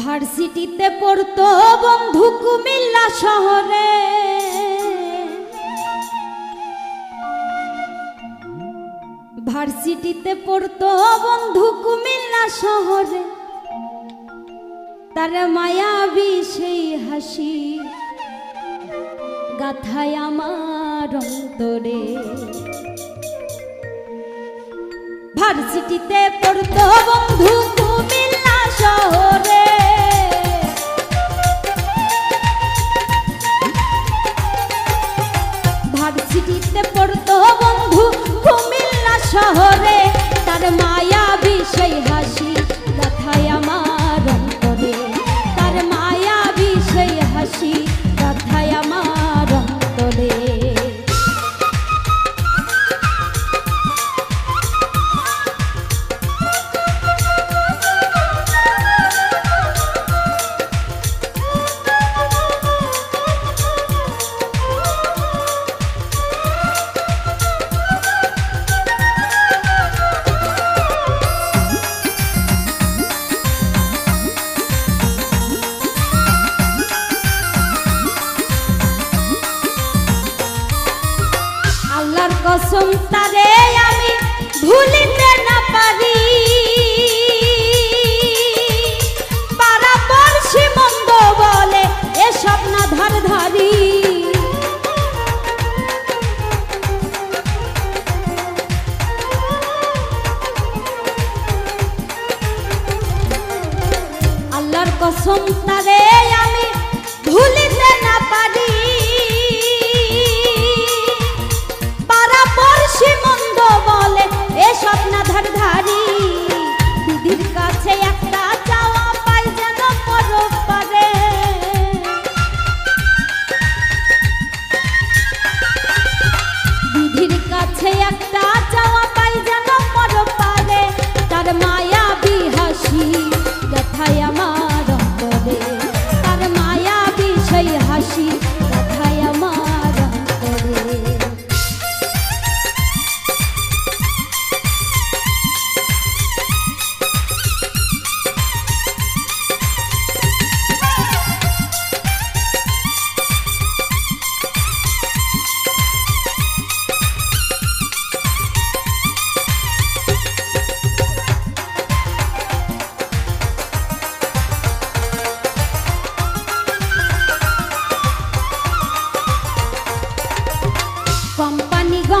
ভার্সিটিতে পড়তো বন্ধু কুমিল্লা শহরে। ভার্সিটিতে পড়তো বন্ধু কুমিল্লা শহরে। তার মায়াবী সেই হাসি, গাথায় আমার অন্তরে। ভার্সিটিতে পড়তো বন্ধু কুমিল্লা শহরে। কসম তারে আমি ভুলিতে না পারি। সীমন্ত বলে এসব না ধার ধারি। আল্লাহর কসম তারে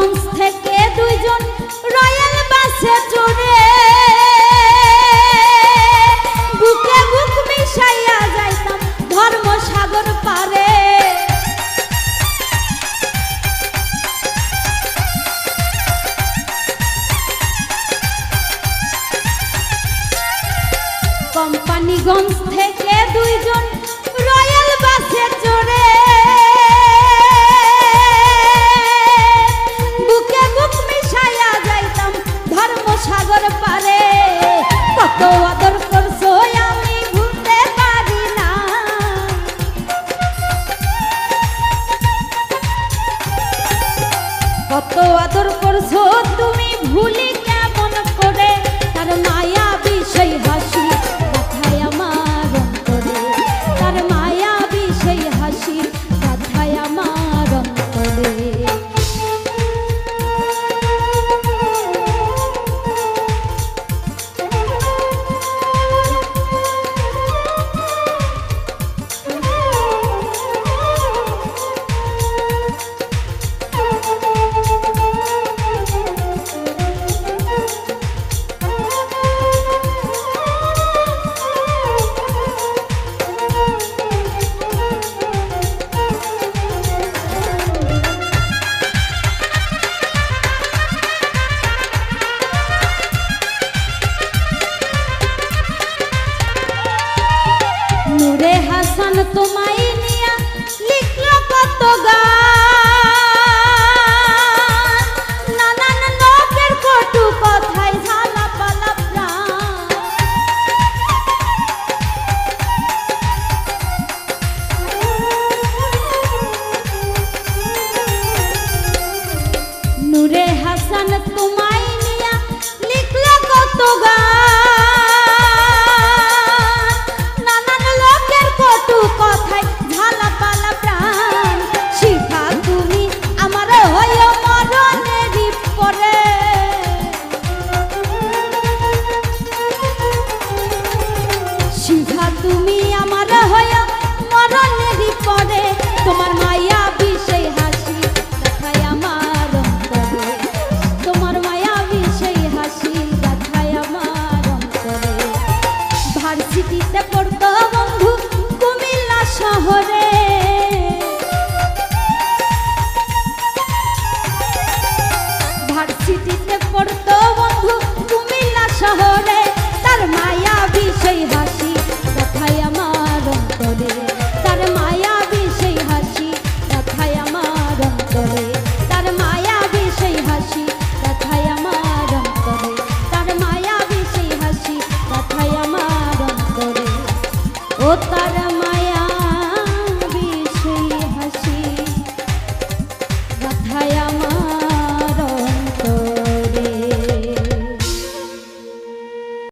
কোম্পানিগঞ্জ থেকে হাসান তোমায় নিয়া লিখলো কত প্রাণ। হাসান তোমায় নিয়া লিখলো কত গান। ভার্সিটিতে পড়তো বন্ধু, কুমিল্লা শহরে। তার মায়া বিষয় হাসি কথায় আমার অন্তরে। তার মায়া বিষয় হাসি কথায় আমার অন্তরে। তার মায়া বিষয় হাসি কথায় আমার অন্তরে। তার মায়া বিষয় হাসি কথায় আমার অন্তরে। ও তার